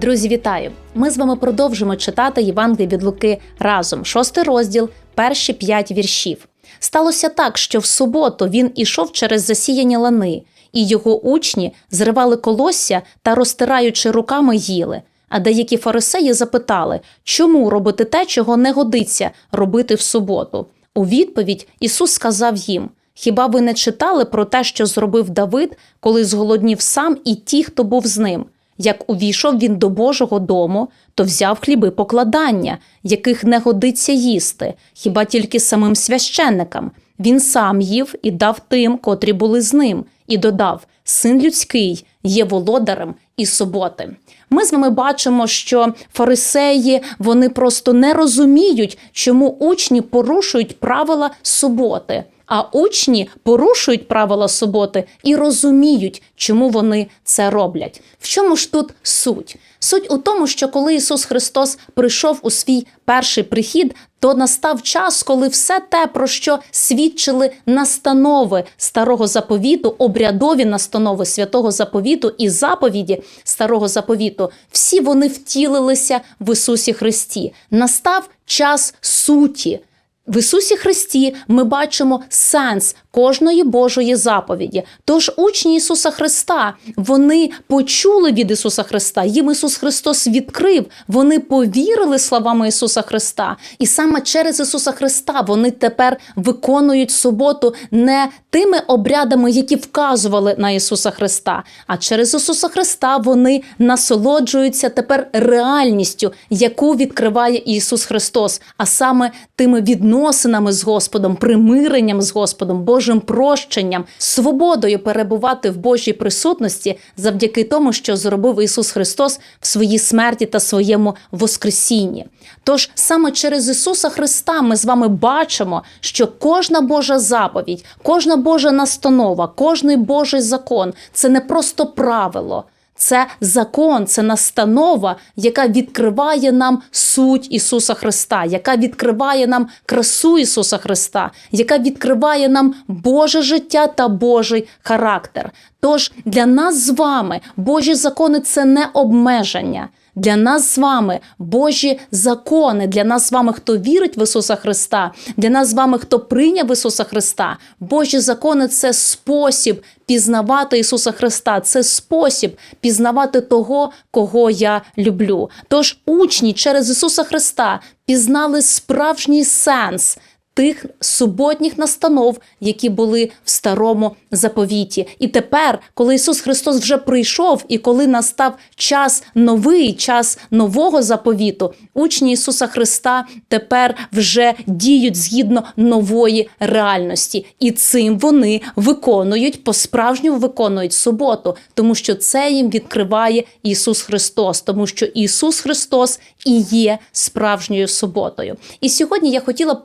Друзі, вітаю! Ми з вами продовжимо читати Євангеліє від Луки разом, шостий розділ, перші п'ять віршів. Сталося так, що в суботу він ішов через засіяні лани, і його учні зривали колосся та, розтираючи руками, їли. А деякі фарисеї запитали, чому робити те, чого не годиться робити в суботу. У відповідь Ісус сказав їм: Хіба ви не читали про те, що зробив Давид, коли зголоднів сам і ті, хто був з ним? Як увійшов він до Божого дому, то взяв хліби покладання, яких не годиться їсти, хіба тільки самим священникам. Він сам їв і дав тим, котрі були з ним, і додав: Син людський є володарем і суботи. Ми з вами бачимо, що фарисеї вони просто не розуміють, чому учні порушують правила суботи. А учні порушують правила суботи і розуміють, чому вони це роблять. В чому ж тут суть? Суть у тому, що коли Ісус Христос прийшов у свій перший прихід, то настав час, коли все те, про що свідчили настанови старого заповіту, обрядові настанови святого заповіту і заповіді старого заповіту, всі вони втілилися в Ісусі Христі. Настав час суті. В Ісусі Христі ми бачимо сенс кожної Божої заповіді. Тож учні Ісуса Христа вони почули від Ісуса Христа, їм Ісус Христос відкрив, вони повірили словами Ісуса Христа, і саме через Ісуса Христа вони тепер виконують суботу не тими обрядами, які вказували на Ісуса Христа, а через Ісуса Христа вони насолоджуються тепер реальністю, яку відкриває Ісус Христос, а саме тими відносинами з Господом, примиренням з Господом, Божим прощенням, свободою перебувати в Божій присутності завдяки тому, що зробив Ісус Христос в своїй смерті та своєму Воскресінні. Тож саме через Ісуса Христа ми з вами бачимо, що кожна Божа заповідь, кожна Божа настанова, кожний Божий закон це не просто правило. Це закон, це настанова, яка відкриває нам суть Ісуса Христа, яка відкриває нам красу Ісуса Христа, яка відкриває нам Боже життя та Божий характер. Тож для нас з вами Божі закони це не обмеження. Для нас з вами Божі закони, для нас з вами, хто вірить в Ісуса Христа, для нас з вами, хто прийняв Ісуса Христа, Божі закони це спосіб пізнавати Ісуса Христа, це спосіб пізнавати того, кого я люблю. Тож учні через Ісуса Христа пізнали справжній сенс. Тих суботніх настанов, які були в старому заповіті, і тепер, коли Ісус Христос вже прийшов, і коли настав час новий, час нового заповіту, учні Ісуса Христа тепер вже діють згідно нової реальності, і цим вони виконують по-справжньому виконують суботу, тому що це їм відкриває Ісус Христос, тому що Ісус Христос і є справжньою суботою. І сьогодні я хотіла б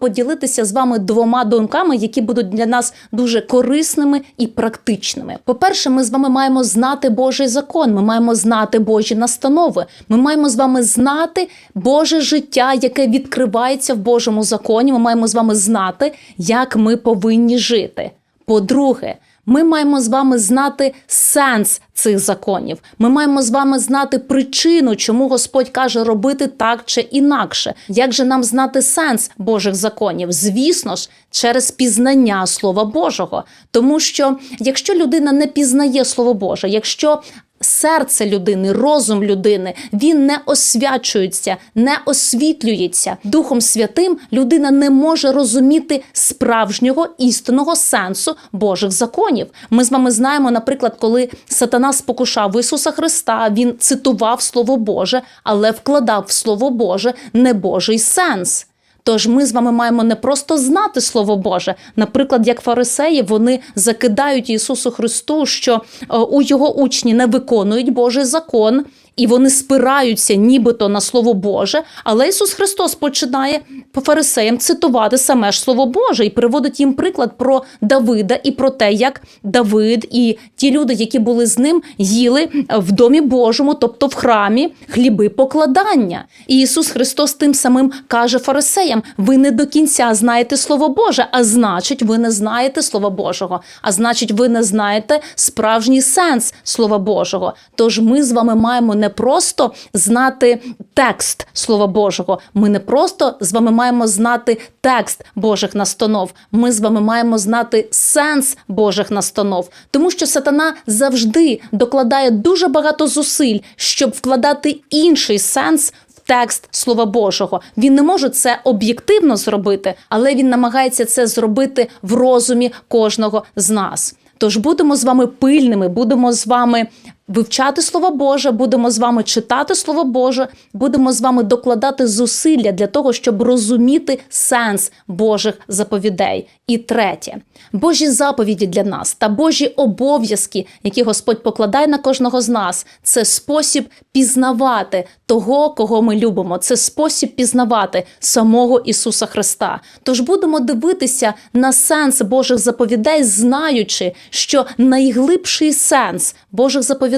поділитися з вами двома думками, які будуть для нас дуже корисними і практичними. По-перше, ми з вами маємо знати Божий закон, ми маємо знати Божі настанови. Ми маємо з вами знати Боже життя, яке відкривається в Божому законі. Ми маємо з вами знати, як ми повинні жити. По-друге, ми маємо з вами знати сенс цих законів. Ми маємо з вами знати причину, чому Господь каже робити так чи інакше. Як же нам знати сенс Божих законів? Звісно ж, через пізнання Слова Божого. Тому що якщо людина не пізнає Слово Боже, якщо серце людини, розум людини, він не освячується, не освітлюється Духом Святим. Людина не може розуміти справжнього істинного сенсу Божих законів. Ми з вами знаємо, наприклад, коли сатана спокушав Ісуса Христа, він цитував Слово Боже, але вкладав в Слово Боже небожий сенс. Тож ми з вами маємо не просто знати Слово Боже, наприклад, як фарисеї, вони закидають Ісусу Христу, що е, у його учні не виконують Божий закон. І вони спираються нібито на Слово Боже, але Ісус Христос починає по фарисеям цитувати саме ж Слово Боже і приводить їм приклад про Давида і про те, як Давид і ті люди, які були з ним, їли в домі Божому, тобто в храмі, хліби покладання. І Ісус Христос тим самим каже фарисеям: ви не до кінця знаєте Слово Боже, а значить, ви не знаєте Слова Божого, а значить, ви не знаєте справжній сенс Слова Божого. Тож ми з вами маємо не просто знати текст Слова Божого. Ми не просто з вами маємо знати текст Божих настанов. Ми з вами маємо знати сенс Божих настанов, тому що сатана завжди докладає дуже багато зусиль, щоб вкладати інший сенс. Текст Слова Божого він не може це об'єктивно зробити, але він намагається це зробити в розумі кожного з нас. Тож будемо з вами пильними, будемо з вами вивчати Слово Боже, будемо з вами читати Слово Боже, будемо з вами докладати зусилля для того, щоб розуміти сенс Божих заповідей. І третє, Божі заповіді для нас та Божі обов'язки, які Господь покладає на кожного з нас, це спосіб пізнавати того, кого ми любимо. Це спосіб пізнавати самого Ісуса Христа. Тож будемо дивитися на сенс Божих заповідей, знаючи, що найглибший сенс Божих заповідей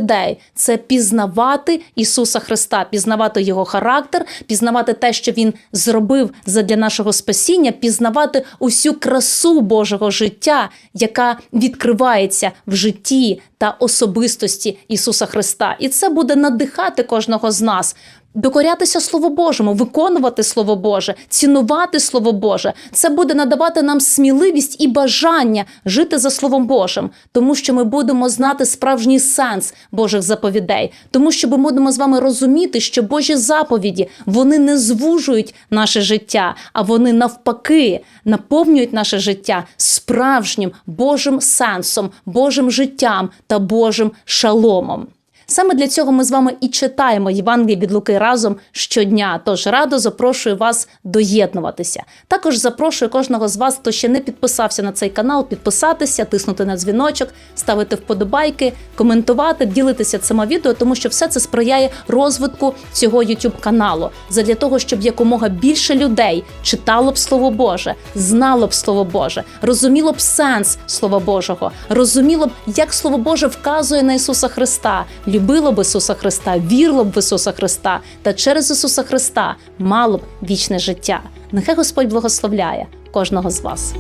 це пізнавати Ісуса Христа, пізнавати Його характер, пізнавати те, що Він зробив задля нашого спасіння, пізнавати усю красу Божого життя, яка відкривається в житті та особистості Ісуса Христа. І це буде надихати кожного з нас. Докорятися Слову Божому, виконувати Слово Боже, цінувати Слово Боже. Це буде надавати нам сміливість і бажання жити за Словом Божим, тому що ми будемо знати справжній сенс Божих заповідей, тому що ми будемо з вами розуміти, що Божі заповіді вони не звужують наше життя, а вони навпаки наповнюють наше життя справжнім Божим сенсом, Божим життям та Божим шаломом. Саме для цього ми з вами і читаємо Євангеліє від Луки разом щодня. Тож радо запрошую вас доєднуватися. Також запрошую кожного з вас, хто ще не підписався на цей канал, підписатися, тиснути на дзвіночок, ставити вподобайки, коментувати, ділитися цими відео, тому що все це сприяє розвитку цього YouTube каналу. Задля того, щоб якомога більше людей читало б Слово Боже, знало б Слово Боже, розуміло б сенс Слова Божого, розуміло б, як Слово Боже вказує на Ісуса Христа любило б Ісуса Христа, вірила б в Ісуса Христа та через Ісуса Христа мало б вічне життя. Нехай Господь благословляє кожного з вас.